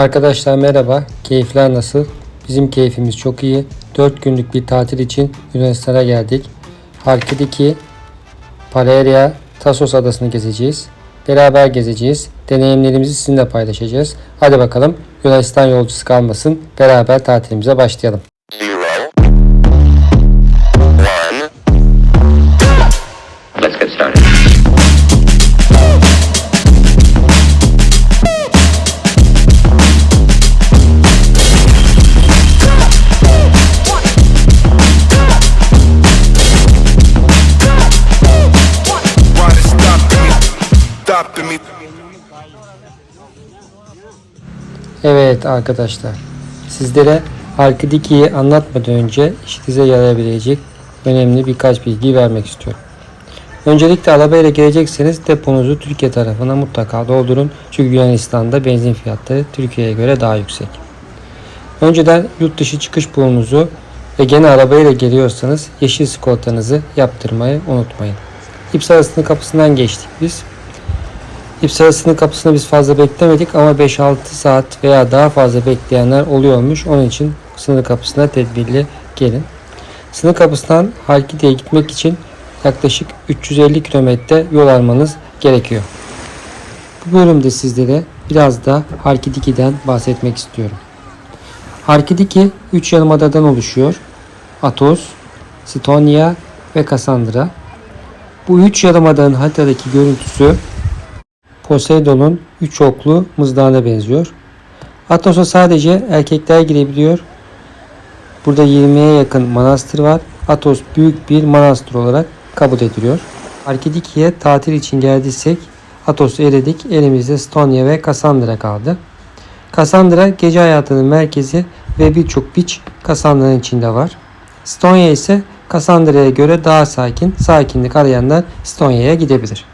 Arkadaşlar merhaba. Keyifler nasıl? Bizim keyfimiz çok iyi. 4 günlük bir tatil için Yunanistan'a geldik. Halkidiki, Paleria, Tasos adasını gezeceğiz. Beraber gezeceğiz. Deneyimlerimizi sizinle paylaşacağız. Hadi bakalım Yunanistan yolcusu kalmasın. Beraber tatilimize başlayalım. Evet arkadaşlar. Sizlere Halkidiki'yi anlatmadan önce işinize yarayabilecek önemli birkaç bilgi vermek istiyorum. Öncelikle arabayla gelecekseniz deponuzu Türkiye tarafına mutlaka doldurun. Çünkü Yunanistan'da benzin fiyatları Türkiye'ye göre daha yüksek. Önceden yurt dışı çıkış bulununuzu ve gene arabayla geliyorsanız yeşil sigortanızı yaptırmayı unutmayın. Sınır kapısından geçtik biz. İpsala sınır kapısını biz fazla beklemedik ama 5-6 saat veya daha fazla bekleyenler oluyormuş. Onun için sınır kapısına tedbirli gelin. Sınır kapısından Halkidi'ye gitmek için yaklaşık 350 kilometre yol almanız gerekiyor. Bu bölümde sizlere biraz da Halkidiki'den bahsetmek istiyorum. Halkidiki 3 yarımadadan oluşuyor. Atos, Sitonia ve Kassandra. Bu 3 yarımadanın haritadaki görüntüsü Poseidon'un 3 oklu mızdağına benziyor. Atos'a sadece erkekler girebiliyor. Burada 20'ye yakın manastır var. Atos büyük bir manastır olarak kabul ediliyor. Arkidiki'ye tatil için geldiysek Atos'u eledik. Elimizde Stonya ve Kassandra kaldı. Kassandra gece hayatının merkezi ve birçok beach Kassandra'nın içinde var. Stonya ise Kassandra'ya göre daha sakin. Sakinlik arayanlar Stonya'ya gidebilir.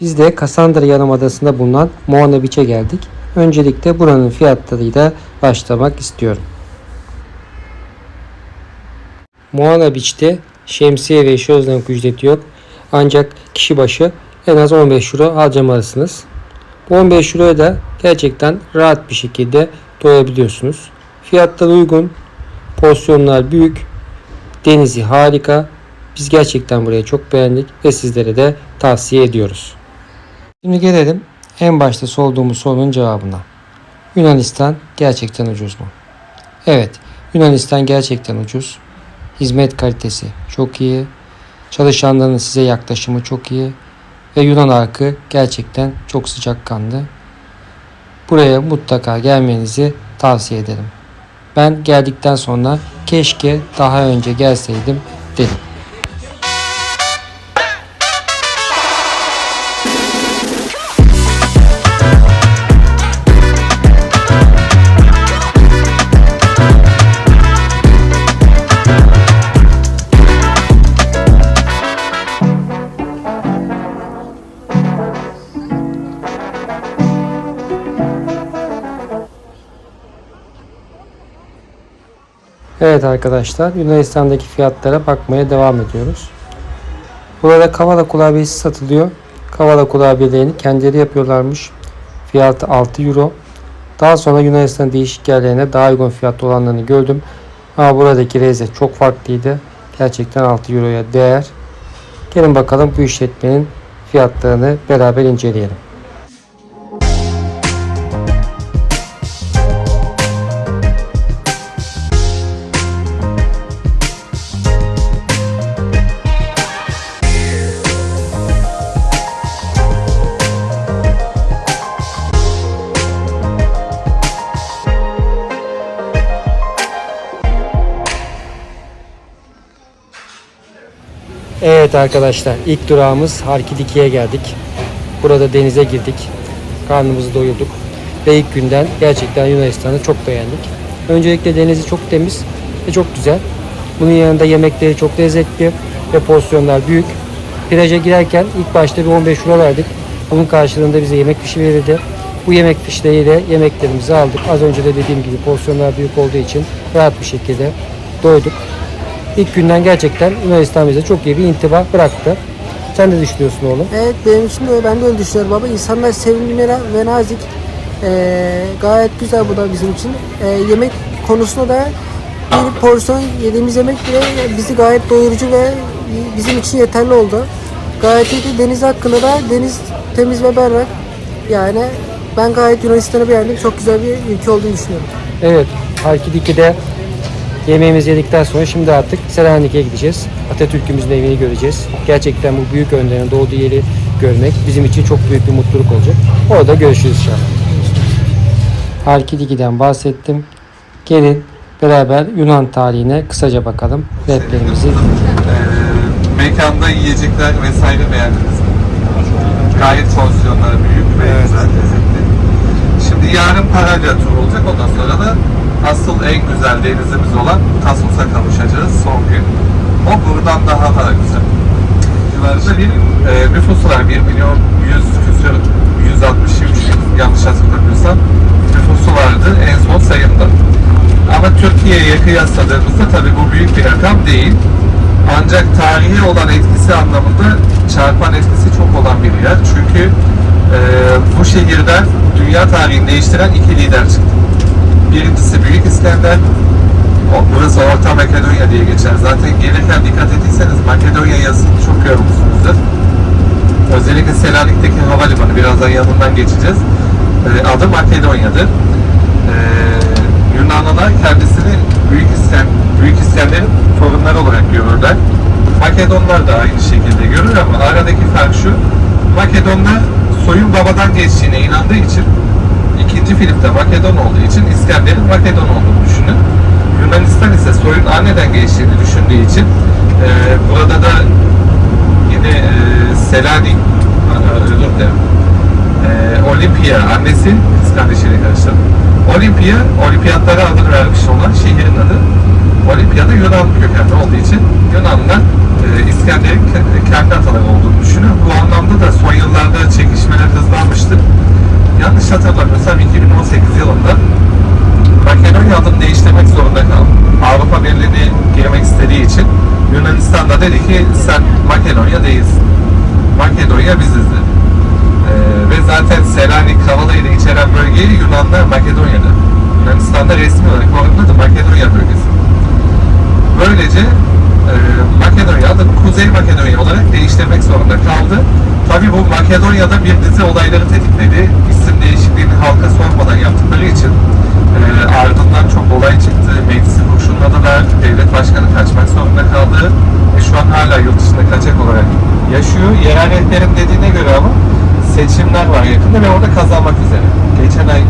Biz de Cassandra Yarımadası'nda bulunan Moana Beach'e geldik. Öncelikle buranın fiyatlarıyla başlamak istiyorum. Moana Beach'te şemsiye ve şezlong ücreti yok. Ancak kişi başı en az 15 euro harcamalısınız. Bu 15 euroya da gerçekten rahat bir şekilde doyabiliyorsunuz. Fiyatlar uygun, porsiyonlar büyük, denizi harika. Biz gerçekten burayı çok beğendik ve sizlere de tavsiye ediyoruz. Şimdi gelelim en başta sorduğumuz sorunun cevabına. Yunanistan gerçekten ucuz mu? Evet, Yunanistan gerçekten ucuz. Hizmet kalitesi çok iyi. Çalışanların size yaklaşımı çok iyi. Ve Yunan halkı gerçekten çok sıcakkanlı. Buraya mutlaka gelmenizi tavsiye ederim. Ben geldikten sonra keşke daha önce gelseydim dedim. Evet arkadaşlar Yunanistan'daki fiyatlara bakmaya devam ediyoruz. Burada kavala kurabiyesi satılıyor. Kavala kurabiyelerini kendileri yapıyorlarmış. Fiyatı 6 euro. Daha sonra Yunanistan değişik yerlerine daha uygun fiyatlı olanlarını gördüm. Ama buradaki lezzet çok farklıydı. Gerçekten 6 euroya değer. Gelin bakalım bu işletmenin fiyatlarını beraber inceleyelim. Evet arkadaşlar ilk durağımız Harkidiki'ye geldik. Burada denize girdik. Karnımızı doyurduk. Ve ilk günden gerçekten Yunanistan'ı çok beğendik. Öncelikle denizi çok temiz ve çok güzel. Bunun yanında yemekleri çok lezzetli ve porsiyonlar büyük. Plaja girerken ilk başta bir 15 euro verdik. Bunun karşılığında bize yemek fişi verildi. Bu yemek fişleriyle yemeklerimizi aldık. Az önce de dediğim gibi porsiyonlar büyük olduğu için rahat bir şekilde doyduk. İlk günden gerçekten Yunanistan bize çok iyi bir intiba bıraktı. Sen de düşünüyorsun oğlum. Evet benim için de öyle. Ben de öyle düşünüyorum baba. İnsanlar sevimli ve- nazik. Ee, gayet güzel bu da bizim için. Ee, yemek konusunda da bir porsiyon yediğimiz yemek bile bizi gayet doyurucu ve bizim için yeterli oldu. Gayet iyi. Deniz hakkında da deniz temiz ve berrak. Yani ben gayet Yunanistan'ı beğendim. Çok güzel bir ülke olduğunu düşünüyorum. Evet, Halkidiki'de yemeğimizi yedikten sonra şimdi artık Selanik'e gideceğiz. Atatürk'ümüzün evini göreceğiz. Gerçekten bu büyük önderin doğduğu yeri görmek bizim için çok büyük bir mutluluk olacak. Orada görüşürüz inşallah. Halkidiki'den bahsettim. Gelin beraber Yunan tarihine kısaca bakalım. Rehberimizi Ee, mekanda yiyecekler vesaire beğendiniz mi? Gayet porsiyonları büyük ve güzel lezzetli. Şimdi yarın Paralya tur olacak. Ondan sonra da asıl en güzel denizimiz olan Tasos'a kavuşacağız son gün. O buradan daha da güzel. Civarında bir e, nüfusu var. 1 milyon 100 küsur 163 yanlış hatırlamıyorsam nüfusu vardı en son sayımda. Ama Türkiye'ye kıyasladığımızda tabii bu büyük bir rakam değil. Ancak tarihi olan etkisi anlamında çarpan etkisi çok olan bir yer. Çünkü e, bu şehirden dünya tarihini değiştiren iki lider çıktı. Birincisi Büyük İskender, o, burası Orta Makedonya diye geçer. Zaten gelirken dikkat ettiyseniz Makedonya yazısını çok görmüşsünüzdür. Özellikle Selanik'teki havalimanı, birazdan yanından geçeceğiz. E, adı Makedonya'dır. E, Yunanlılar kendisini Büyük, İsken, Büyük İskender'in torunları olarak görürler. Makedonlar da aynı şekilde görür ama aradaki fark şu. Makedonlar soyun babadan geçtiğine inandığı için ikinci Filip de Makedon olduğu için İskender'in Makedon olduğunu düşünün. Yunanistan ise soyun anneden geçtiğini düşündüğü için e, burada da yine e, Selanik e, özür dilerim. E, Olimpia annesi kız kardeşiyle karıştırdım. Olimpia, olimpiyatlara adını vermiş olan şehrin adı. Olimpiyada Yunan kökenli olduğu için Yunanlılar e, İskender'in ke- kendi ataları olduğunu düşünüyor. Bu anlamda da son yıllarda çekişmeler hızlanmıştır. Yanlış hatırlamıyorsam 2018 yılında Makedonya adını değiştirmek zorunda kaldı. Avrupa Birliği'ne girmek istediği için Yunanistan da dedi ki sen Makedonya değilsin. Makedonya biziz dedi. Ee, ve zaten Selanik Kavala'yı içeren bölgeyi Yunanlar Makedonya'da. Yunanistan'da resmi olarak oranın adı Makedonya bölgesi. Böylece e, Makedonya adını Kuzey Makedonya olarak değiştirmek zorunda kaldı. Tabi bu Makedonya'da bir dizi olayları tetikledi. İsim değişikliğini halka sormadan yaptıkları için e, ardından çok olay çıktı. Meclisi kurşunladılar. Devlet başkanı kaçmak zorunda kaldı. Ve şu an hala yurt dışında kaçak olarak yaşıyor. Yerel rehberin dediğine göre ama seçimler var yakında ve orada kazanmak üzere. Geçen ay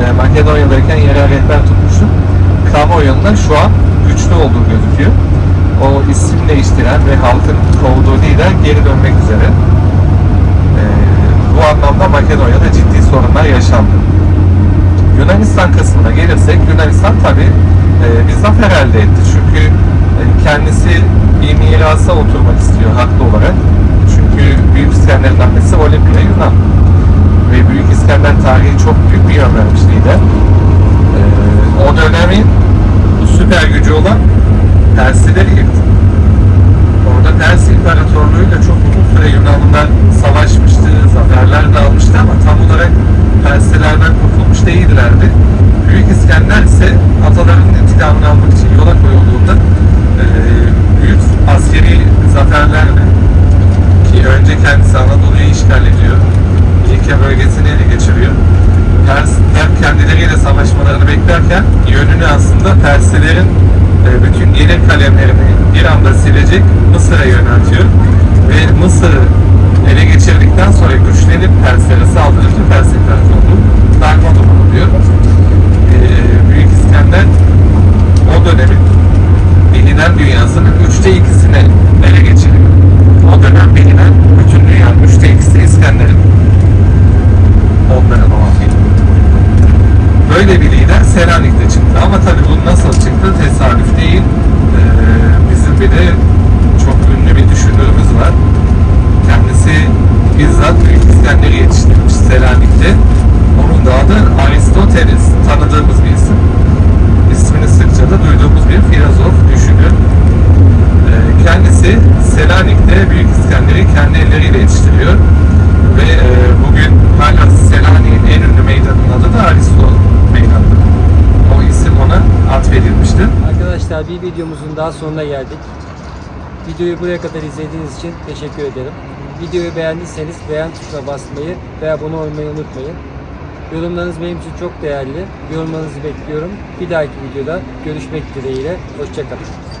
e, Makedonya'dayken yerel rehber tutmuştum. Kamuoyunda şu an güçlü olduğu gözüküyor. O isim değiştiren ve halkın kovduğu lider geri dönmek üzere. E, bu anlamda Makedonya'da ciddi sorunlar yaşandı. Yunanistan kısmına gelirsek Yunanistan tabi bir zafer elde etti. Çünkü e, kendisi bir mirasa oturmak istiyor haklı olarak. Çünkü Büyük İskender'in annesi Olimpia Yunan. Ve Büyük İskender tarihi çok büyük bir yön vermiş lider. E, o dönemin süper gücü olan Persileri yıktı. Orada Pers İmparatorluğu'yla çok uzun süre Yunanlılar savaşmıştı, zaferler de almıştı ama tam olarak Persilerden kurtulmuş değillerdi. Büyük İskender ise atalarının intikamını almak için yola koyulduğunda eee, büyük askeri zaferlerle ki önce kendisi Anadolu'yu işgal ediyor. Likya bölgesini ele geçiriyor. Persler kendileriyle savaşmalarını beklerken yönünü aslında Perslerin e, bütün gelir kalemlerini bir anda silecek Mısır'a yöneltiyor. Ve Mısır'ı ele geçirdikten sonra güçlenip Perslere saldırınca Pers İmparatorluğu darmadağın oluyor. E, Büyük İskender o dönemin bilinen dünyasının üçte ikisini ele geçiriyor. Selanik'te. Onun da adı Aristoteles. Tanıdığımız bir isim. İsmini sıkça da duyduğumuz bir filozof, düşünür. Ee, kendisi Selanik'te Büyük İskender'i kendi elleriyle yetiştiriyor. Ve e, bugün hala Selanik'in en ünlü meydanının adı da Aristo Meydanı. O isim ona atfedilmişti. Arkadaşlar bir videomuzun daha sonuna geldik. Videoyu buraya kadar izlediğiniz için teşekkür ederim. Videoyu beğendiyseniz beğen tuşuna basmayı ve abone olmayı unutmayın. Yorumlarınız benim için çok değerli. Yorumlarınızı bekliyorum. Bir dahaki videoda görüşmek dileğiyle. Hoşçakalın.